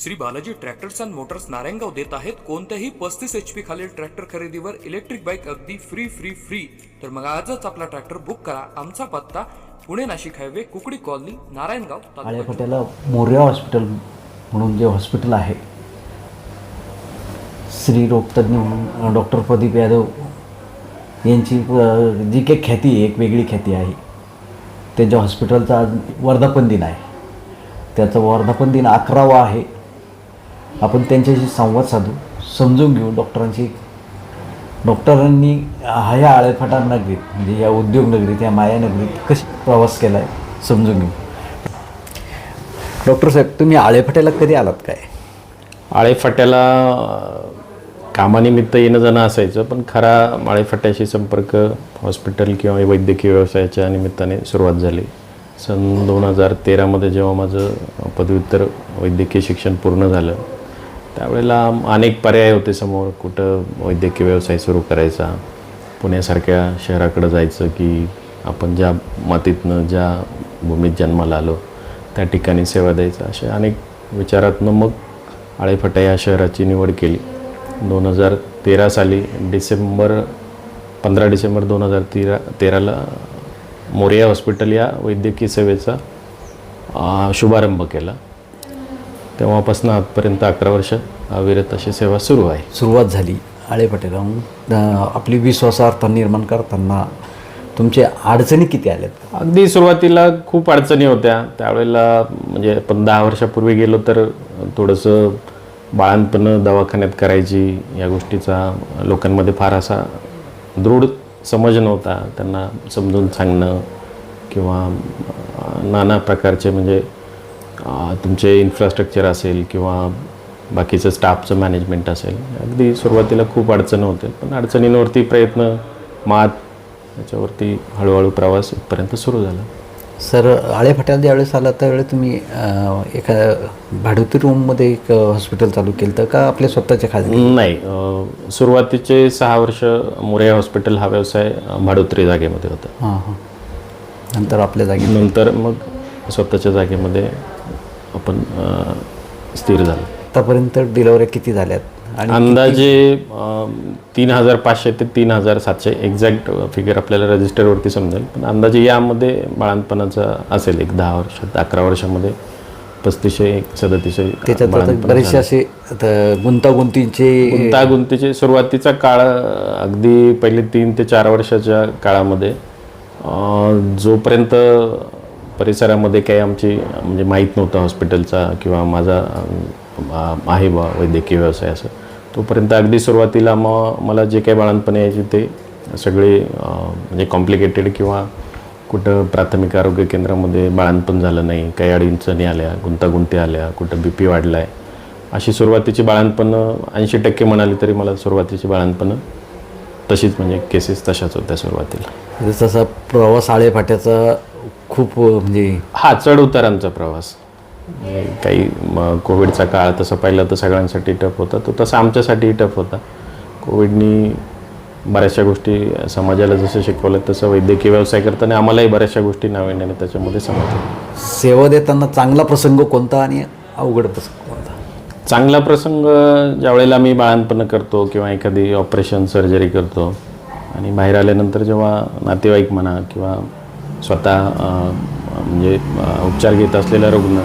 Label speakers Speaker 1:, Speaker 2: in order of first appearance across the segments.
Speaker 1: Shri Balaji tractors and motors Narayangaon देत आहेत. कोणत्याही पस्तीस एच पी खालील ट्रॅक्टर खरेदीवर इलेक्ट्रिक बाईक अगदी फ्री फ्री फ्री तर मग आजच आपला ट्रॅक्टर बुक करा. आमचा पत्ता पुणे नाशिक हायवे कुकडी कॉलनी नारायणगाव
Speaker 2: आळेफाट्याला मोर्या हॉस्पिटल म्हणून जे हॉस्पिटल आहे स्त्री रोगतज्ञ म्हणून डॉक्टर प्रदीप यादव यांची जी काही ख्याती आहे एक वेगळी ख्याती आहे. त्यांच्या हॉस्पिटलचा आज वर्धापन दिन आहे. त्याचा वर्धापन दिन अकरावा आहे. आपण त्यांच्याशी संवाद साधू समजून घेऊ डॉक्टरांची डॉक्टरांनी ह्या आळेफाटा नगरीत म्हणजे या उद्योगनगरीत या मायानगरीत कशी प्रवास केला आहे समजून घेऊ. डॉक्टर साहेब तुम्ही आळेफाट्याला कधी आलात काय?
Speaker 3: आळेफाट्याला कामानिमित्त येणं जाणं असायचं पण खरा आळेफाट्याशी संपर्क हॉस्पिटल किंवा वैद्यकीय व्यवसायाच्या निमित्ताने सुरुवात झाली. सन दोन हजार तेरामध्ये जेव्हा माझं पदव्युत्तर वैद्यकीय शिक्षण पूर्ण झालं त्यावेळेला अनेक पर्याय होते समोर. कुठं वैद्यकीय व्यवसाय सुरू करायचा पुण्यासारख्या शहराकडं जायचं की आपण ज्या मातीतनं ज्या भूमीत जन्माला आलो त्या ठिकाणी सेवा द्यायचा. अशा अनेक विचारातनं मग आळेफाटा या शहराची निवड केली. दोन हजार तेरा साली डिसेंबर पंधरा डिसेंबर दोन हजार तेरा तेराला मोरिया हॉस्पिटल या वैद्यकीय सेवेचा शुभारंभ केला. तेव्हापासून आजपर्यंत अकरा वर्ष अविरत अशी सेवा सुरू आहे.
Speaker 2: सुरुवात झाली मग, अं, आपली विश्वासार्हता निर्माण करताना तुमच्या अडचणी किती आल्यात?
Speaker 3: अगदी सुरुवातीला खूप अडचणी होत्या. त्यावेळेला म्हणजे आपण दहा वर्षापूर्वी गेलो तर थोडंसं बाळणपणं दवाखान्यात करायची या गोष्टीचा लोकांमध्ये फार असा दृढ समज नव्हता. त्यांना समजून सांगणं किंवा नाना प्रकारचे म्हणजे तुमचे इन्फ्रास्ट्रक्चर असेल किंवा बाकीचं स्टाफचं मॅनेजमेंट असेल अगदी सुरुवातीला खूप अडचणी होते. पण अडचणींवरती प्रयत्न मात त्याच्यावरती हळूहळू प्रवास इथपर्यंत सुरू झाला.
Speaker 2: सर आळेफाट्याला ज्यावेळेस आला त्यावेळेस तुम्ही एका भाडुती रूममध्ये एक हॉस्पिटल चालू केलं तर का आपल्या स्वतःच्या खाजगी?
Speaker 3: नाही सुरुवातीचे सहा वर्ष मोरे हॉस्पिटल हा व्यवसाय भाडोत्री जागेमध्ये होता.
Speaker 2: हां हां. नंतर आपल्या जागी
Speaker 3: नंतर मग स्वतःच्या जागेमध्ये आपण स्थिर झालो.
Speaker 2: आतापर्यंत डिलिव्हऱ्या किती झाल्यात? आणि
Speaker 3: अंदाजे तीन हजार पाचशे ते तीन हजार सातशे एक्झॅक्ट फिगर आपल्याला रजिस्टरवरती समजेल. पण अंदाजे यामध्ये बाळणपणाचा असेल एक दहा वर्षात अकरा वर्षामध्ये पस्तीसशे एक सदतीसशे
Speaker 2: त्याच्यात बरेचसे असे गुंतागुंतीचे
Speaker 3: गुंतागुंतीचे सुरुवातीचा काळ अगदी पहिले तीन ते चार वर्षाच्या काळामध्ये जोपर्यंत परिसरामध्ये काही आमची म्हणजे माहीत नव्हतं हॉस्पिटलचा किंवा माझा आहे बा वैद्यकीय व्यवसाय असं. तोपर्यंत अगदी सुरुवातीला मग मला जे काही बाळणपण यायचे ते सगळे म्हणजे कॉम्प्लिकेटेड किंवा कुठं प्राथमिक आरोग्य केंद्रामध्ये बाळणपण झालं नाही. काही अडीअडचणी आल्या गुंतागुंती आल्या कुठं बी पी वाढला आहे अशी सुरुवातीची बाळणपणं ऐंशी टक्के म्हणाली तरी मला सुरुवातीची बाळणपणं तशीच म्हणजे केसेस तशाच होत्या सुरुवातीला.
Speaker 2: जसा प्रवास आळेफाट्याचा खूप म्हणजे
Speaker 3: हा चढ उतारांचा प्रवास. म्हणजे काही कोविडचा काळ तसं पाहिलं तर सगळ्यांसाठी टफ होता. तो तसा आमच्यासाठी टफ होता. कोविडनी बऱ्याचशा गोष्टी समाजाला जसं शिकवलं तसं वैद्यकीय व्यवसाय करताना आम्हालाही बऱ्याचशा गोष्टी नव्याने त्याच्यामध्ये समजल्या.
Speaker 2: सेवा देताना चांगला प्रसंग कोणता आणि अवघड प्रसंग कोणता?
Speaker 3: चांगला प्रसंग ज्या वेळेला मी बाळणपण करतो किंवा एखादी ऑपरेशन सर्जरी करतो आणि बाहेर आल्यानंतर जेव्हा नातेवाईक म्हणा किंवा स्वतः म्हणजे उपचार घेत असलेला रुग्ण.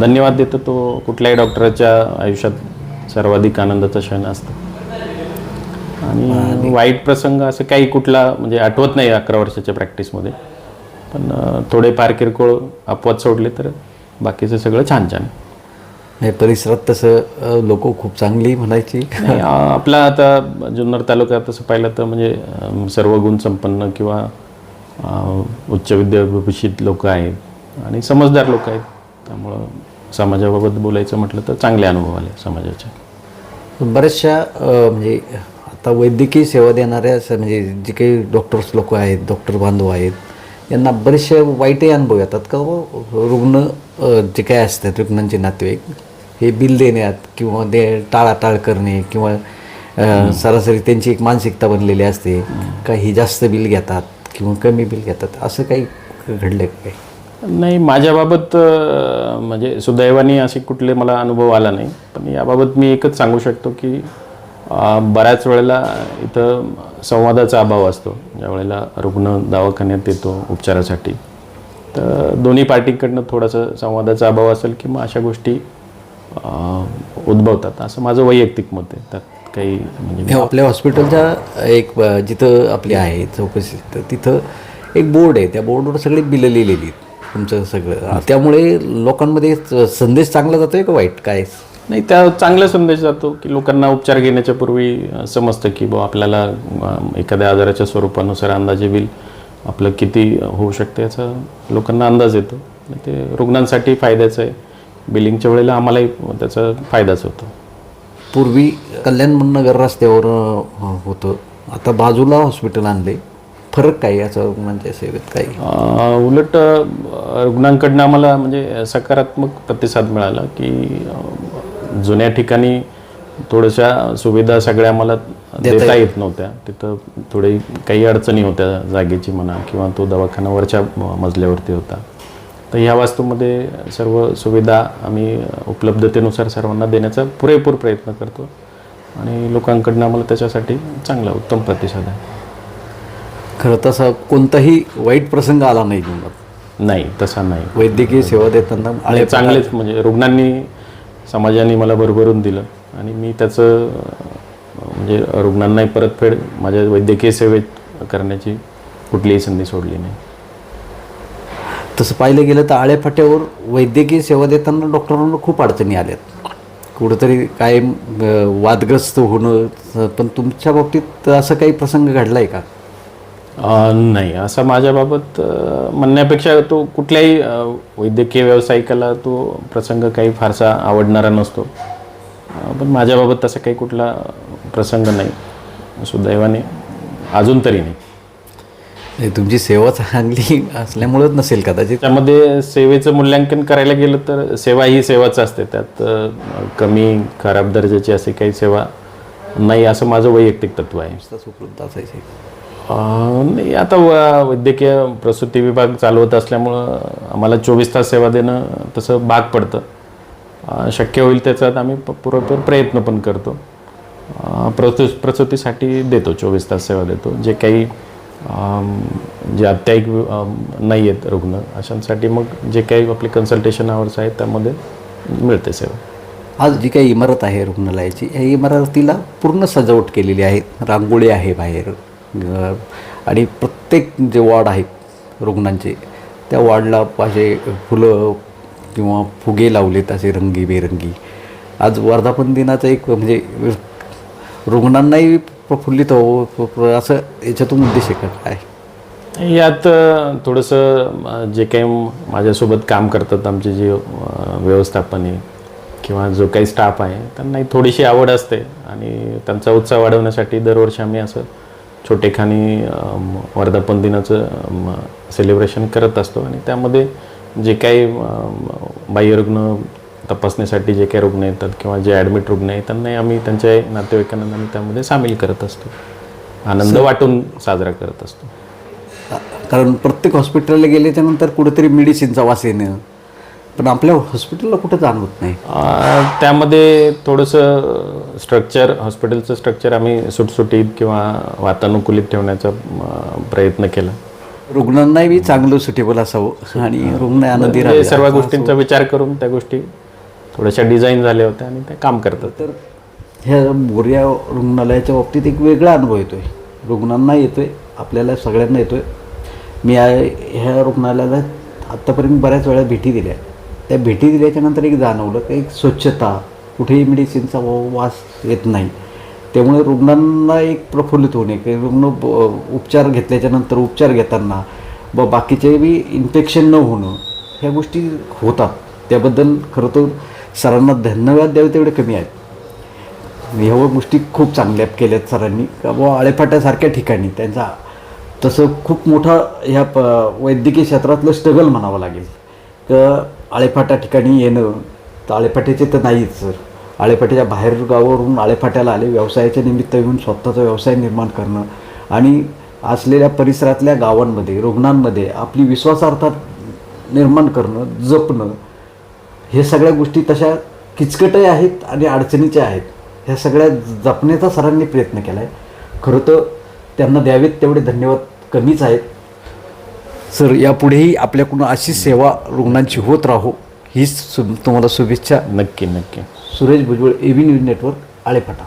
Speaker 3: धन्यवाद देतो तो कुठल्याही डॉक्टरच्या आयुष्यात सर्वाधिक आनंदाचा क्षण असतो. आणि वाईट प्रसंग असं काही कुठला म्हणजे आठवत नाही अकरा वर्षाच्या प्रॅक्टिसमध्ये. पण अं, थोडेफार किरकोळ अपवाद सोडले तर बाकीचं सगळं छान छान.
Speaker 2: हे परिसरात तसं लोक खूप चांगली म्हणायची.
Speaker 3: नाही, आपला आता जुन्नर तालुका तसं पाहिलं तर म्हणजे सर्व गुण संपन्न किंवा उच्च विद्याभूषित लोक आहेत आणि समजदार लोक आहेत. त्यामुळं समाजाबाबत बोलायचं म्हटलं तर चांगले अनुभव आले समाजाचे.
Speaker 2: बऱ्याचशा म्हणजे आता वैद्यकीय सेवा देणाऱ्या म्हणजे जे काही डॉक्टर्स लोक आहेत डॉक्टर बांधव आहेत यांना बरेचसे वाईटही अनुभव येतात का व रुग्ण जे काय असतात रुग्णांचे नातेवाईक हे बिल देण्यात किंवा दे टाळाटाळ करणे किंवा सरासरी त्यांची एक मानसिकता बनलेली असते काही जास्त बिल घेतात. किंवा कमी बिल घेतात. असं काही घडलं का काही?
Speaker 3: नाही माझ्याबाबत म्हणजे सुदैवाने असे कुठले मला अनुभव आला नाही. पण याबाबत मी एकच सांगू शकतो की बऱ्याच वेळेला इथं संवादाचा अभाव असतो. ज्या वेळेला रुग्ण दवाखान्यात येतो उपचारासाठी. तर दोन्ही पार्टीकडनं थोडंसं संवादाचा अभाव असेल की मग अशा गोष्टी उद्भवतात. असं माझं वैयक्तिक मत आहे. त्यात काही म्हणजे
Speaker 2: आपल्या हॉस्पिटलच्या एक जिथं आपली आहे चौकशी तर तिथं एक बोर्ड आहे. त्या बोर्डवर सगळी बिलं लिहिलेली आहेत. तुमचं सगळं. त्यामुळे लोकांमध्ये संदेश चांगला जातोय का वाईट? काय?
Speaker 3: नाही त्या चांगला संदेश जातो की लोकांना उपचार घेण्याच्या पूर्वी समजतं की बुवा आपल्याला एखाद्या आजाराच्या स्वरूपानुसार अंदाजे बिल आपलं किती होऊ शकते याचा लोकांना अंदाज येतो. ते रुग्णांसाठी फायद्याचं आहे. बिलिंगच्या वेळेला आम्हालाही त्याचा फायदाच होतो.
Speaker 2: पूर्वी कल्याण नगर रस्त्यावर होतं. आता बाजूला हॉस्पिटल आणले. फरक काय याचं म्हणजे सेवेत काही
Speaker 3: अ, उलट रुग्णांकडनं आम्हाला म्हणजे सकारात्मक प्रतिसाद मिळाला की जुन्या ठिकाणी थोड्याशा सुविधा सगळ्या आम्हाला देता येत नव्हत्या. तिथं थोडी काही अडचणी होत्या जागेची म्हणा किंवा तो दवाखाना वरच्या मजल्यावरती होता. तर ह्या वास्तूमध्ये सर्व सुविधा आम्ही उपलब्धतेनुसार सर्वांना देण्याचा पुरेपूर प्रयत्न करतो. आणि लोकांकडनं आम्हाला त्याच्यासाठी चांगला उत्तम प्रतिसाद आहे.
Speaker 2: खरं तसा कोणताही वाईट प्रसंग आला नाही जीवनात
Speaker 3: नाही तसा नाही.
Speaker 2: वैद्यकीय सेवा देताना
Speaker 3: आणि चांगलेच म्हणजे रुग्णांनी समाजाने मला भरभरून दिलं. आणि मी त्याचं म्हणजे रुग्णांनाही परतफेड माझ्या वैद्यकीय सेवेत करण्याची कुठलीही संधी सोडली नाही.
Speaker 2: तसं पाहिलं गेलं तर आळेफाट्यावर वैद्यकीय सेवा देताना डॉक्टरांना खूप अडचणी आल्यात. कुठंतरी कायम वादग्रस्त होणं पण तुमच्या बाबतीत असं काही प्रसंग घडला आहे का
Speaker 3: नाही. असं माझ्याबाबत म्हणण्यापेक्षा तो कुठल्याही वैद्यकीय व्यावसायिकाला तो प्रसंग काही फारसा आवडणारा नसतो. पण माझ्याबाबत तसा काही कुठला प्रसंग नाही. सुदैवाने अजून तरी नाही,
Speaker 2: तुमची सेवा चांगली असल्यामुळंच नसेल कदाचित.
Speaker 3: त्यामध्ये सेवेचं मूल्यांकन करायला गेलं तर सेवा ही सेवाच असते. त्यात कमी खराब दर्जाची अशी काही सेवा नाही असं माझं वैयक्तिक तत्व आहे.
Speaker 2: उपलब्ध असायचे.
Speaker 3: नाही आता व- वैद्यकीय प्रसूती विभाग चालवत असल्यामुळं आम्हाला चोवीस तास सेवा देणं तसं भाग पडतं. शक्य होईल त्याच्यात आम्ही पुरेपूर प्रयत्न पण करतो. प्रसू प्रसूतीसाठी देतो चोवीस तास सेवा देतो. जे काही जे अत्यायिक नाही आहेत रुग्ण अशांसाठी मग जे काही आपले कन्सल्टेशन आवर्स आहेत त्यामध्ये मिळते सेवा.
Speaker 2: आज जी काही इमारत आहे रुग्णालयाची या इमारतीला पूर्ण सजावट केलेली आहे. रांगोळी आहे बाहेर आणि प्रत्येक जे वॉर्ड आहेत रुग्णांचे त्या वॉर्डला असे फुलं किंवा फुगे लावलेत असे रंगीबेरंगी. आज वर्धापन दिनाचं एक म्हणजे रुग्णांनाही प्रफुल्लित हो असं याच्यातून उद्देश आहे काय?
Speaker 3: यात थोडंसं जे काही माझ्यासोबत काम करतात आमचे जे व्यवस्थापन आहे किंवा जो काही स्टाफ आहे त्यांनाही थोडीशी आवड असते आणि त्यांचा उत्साह वाढवण्यासाठी दरवर्षी आम्ही असं छोटेखानी वर्धापन दिनाचं सेलिब्रेशन करत असतो. आणि त्यामध्ये जे काही बाह्यरुग्ण तपासणीसाठी जे काही रुग्ण येतात किंवा जे ॲडमिट रुग्ण आहेत त्यांनाही आम्ही त्यांच्या नातेवाईकांना आम्ही त्यामध्ये सामील करत असतो. आनंद वाटून साजरा करत असतो.
Speaker 2: कारण प्रत्येक हॉस्पिटलला गेल्याच्यानंतर कुठेतरी मेडिसिनचा वास येणं. पण आपल्या हॉस्पिटलला कुठं जाणवत नाही?
Speaker 3: त्यामध्ये थोडंसं स्ट्रक्चर हॉस्पिटलचं स्ट्रक्चर आम्ही सुटसुटीत किंवा वातानुकूलित ठेवण्याचा प्रयत्न केला.
Speaker 2: रुग्णांनाही बी चांगलं सुटेबल असावं आणि रुग्ण आनंदी
Speaker 3: म्हणजे सर्व गोष्टींचा विचार करून त्या गोष्टी थोड्याशा डिझाईन झाल्या होत्या आणि त्या काम करतात.
Speaker 2: तर ह्या बोर्या रुग्णालयाच्या बाबतीत एक वेगळा अनुभव येतो आहे रुग्णांना येतो आहे आपल्याला सगळ्यांना येतो आहे मी या- ह्या रुग्णालयाला आत्तापर्यंत बऱ्याच वेळा भेटी दिल्या. त्या भेटी दिल्याच्यानंतर एक जाणवलं की एक स्वच्छता कुठेही मेडिसिनचा वा- वास येत नाही. त्यामुळे रुग्णांना एक प्रफुल्लित होणे की रुग्ण उपचार घेतल्याच्यानंतर उपचार घेताना ब बाकीचे बी इन्फेक्शन न होणं ह्या गोष्टी होतात. त्याबद्दल खरं तर सरांना धन्यवाद द्यावे तेवढे कमी आहेत. ह्या गोष्टी खूप चांगल्या केल्यात सरांनी. का बुवा आळेफाट्यासारख्या ठिकाणी त्यांचा तसं खूप मोठा ह्या प वैद्यकीय क्षेत्रातलं स्ट्रगल म्हणावं लागेल. तर आळेफाट्या ठिकाणी येणं तर आळेफाट्याचे तर नाहीच सर. आळेफाट्याच्या बाहेर गावावरून आळेफाट्याला आले व्यवसायाच्या निमित्त येऊन स्वतःचा व्यवसाय निर्माण करणं आणि असलेल्या परिसरातल्या गावांमध्ये रुग्णांमध्ये आपली विश्वासार्हता निर्माण करणं जपणं हे सगळ्या गोष्टी तशा किचकटही आहेत आणि अडचणीच्या आहेत. ह्या सगळ्या जपण्याचा सरांनी प्रयत्न केला आहे खरं तर त्यांना द्यावेत तेवढे धन्यवाद कमीच आहेत. सर यापुढेही आपल्याकडून अशी सेवा रुग्णांची होत राहो हीच सु तुम्हाला शुभेच्छा.
Speaker 3: नक्की नक्की.
Speaker 2: Suresh Bhujbal A B news network Alephata.